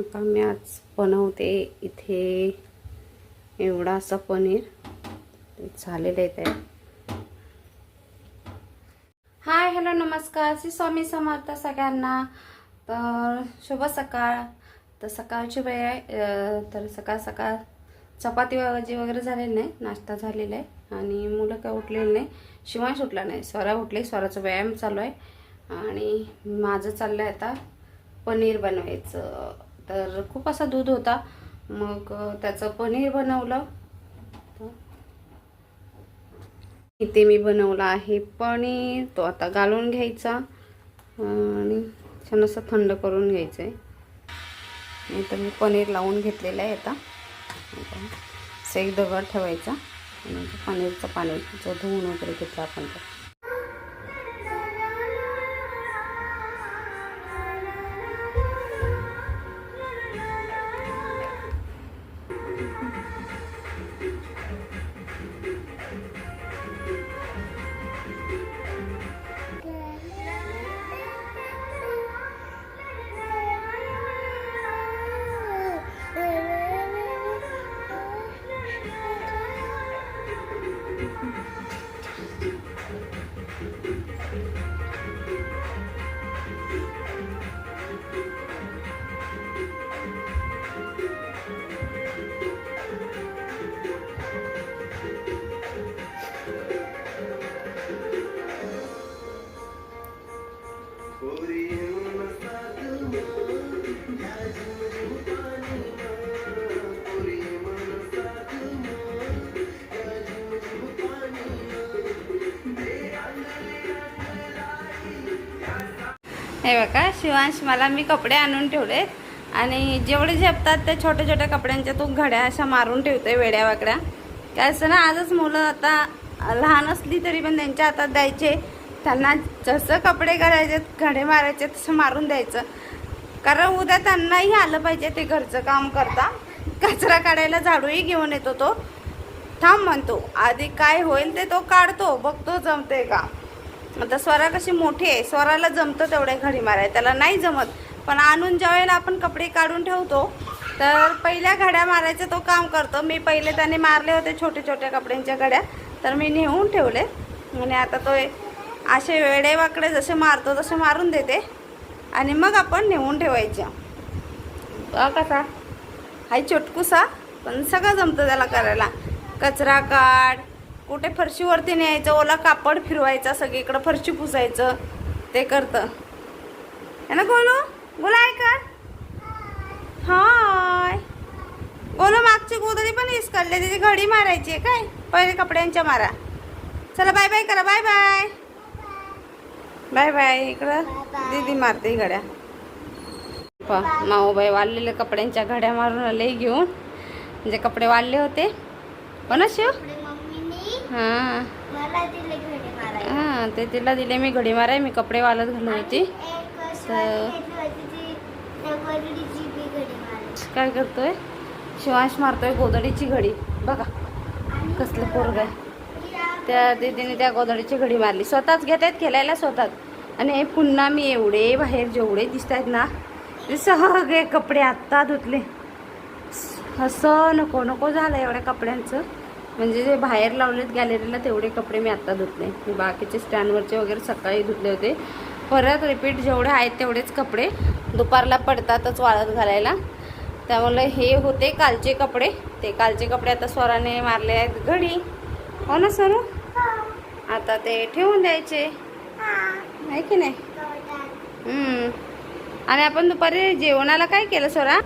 आता मी आज बनवते इथे एवढा असा पनीर. झालेलं आहे ते. हाय हॅलो नमस्कार. श्री स्वामी समर्थ सगळ्यांना. तर शुभ सकाळ. तर सकाळची वेळ आहे. तर सकाळ सकाळ चपाती भाजी वगैरे झालेली नाही. नाश्ता झालेला आहे. आणि मुलं काय उठलेली नाही. शिवाय सुटला नाही. स्वरा उठली. स्वराचा व्यायाम चालू आहे. आणि माझं चाललं आहे आता पनीर बनवायचं. तर खूप असा दूध होता. मग त्याचं पनीर बनवलं. इथे मी बनवलं आहे पनीर. तो आता घालून घ्यायचा. आणि छान असं थंड करून घ्यायचं आहे नाही तर मी पनीर लावून घेतलेलं आहे आता. आता असं एक दगड ठेवायचा पनीरचं पाणी जो धुवून वगैरे घेतला आपण तर हे बघा शिवांश मला मी कपडे आणून ठेवले आणि जेवढे झेपतात त्या छोट्या छोट्या कपड्यांच्या तो घड्या अशा मारून ठेवते वेड्या वाकड्या काय असं ना आजच मुलं आता लहान असली तरी पण त्यांच्या हातात द्यायचे. त्यांना जसं कपडे घालायचे घडे मारायचे तसं मारून द्यायचं. कारण उद्या त्यांनाही आलं पाहिजे ते घरचं काम करता. कचरा काढायला झाडूही घेऊन येतो तो. थांब म्हणतो आधी काय होईल ते तो काढतो बघतो जमते का. आता स्वरा कशी मोठी आहे स्वराला जमतं तेवढे घडी माराय त्याला नाही जमत. पण आणून ज्या वेळेला आपण कपडे काढून ठेवतो तर पहिल्या घड्या मारायचं तो काम करतो. मी पहिले त्याने मारले होते छोटे छोट्या कपड्यांच्या घड्या तर मी नेऊन ठेवले. आणि आता तो असे वेडेवाकडे जसे मारतो तसे मारून देते. आणि मग आपण नेऊन ठेवायच्या कसा हाय छोटकुसा पण सगळं जमतं त्याला करायला. कचरा काढ कुठे फरशीवरती न्यायचं ओला कापड फिरवायचा सगळीकडं फरशी पुसायचं ते करतं. है ना गोलू? बोला आहे का? हाय. गोलू मागची गोदडी पण यूज करले त्याची घडी मारायची आहे काय? पहिले कपड्यांच्या मारा. चला बाय बाय करा बाय बाय बाय बाय इकडं दीदी मारते घड्या. पा माऊबाई वाढलेल्या कपड्यांच्या घड्या मारून आले घेऊन म्हणजे कपडे वाळले होते. हो ना शिव? हां. हां ते तिला दिले. मी घडी माराय मी कपडे वाळत घालत होती. काय करतोय? शिवांश मारतोय गोदडीची घडी. बघा कसलं पोरग आहे. त्या दीदीने त्या गोदडीची घडी मारली. स्वतःच घेत आहेत खेळायला स्वतःच. आणि हे पुन्हा मी एवढे बाहेर जेवढे दिसत आहेत ना ते सगळे कपडे आत्ता धुतले. असं नको नको झालं एवढ्या कपड्यांचं. म्हणजे जे बाहेर लावलेत गॅलरीला तेवढे कपडे मी आत्ता धुतले मी बाकीचे स्टँडवरचे वगैरे सकाळी धुतले होते. परत रिपीट जेवढे आहेत तेवढेच कपडे दुपारला पडतातच वाळत घालायला. त्यामुळे हे होते कालचे कपडे. ते कालचे कपडे आता स्वराने मारले आहेत घडी. हो ना स्वरू आता ते ठेवून द्यायचे. आहे की नाही? हम्म. आणि आपण दुपारी जेवणाला काय केलं स्वरा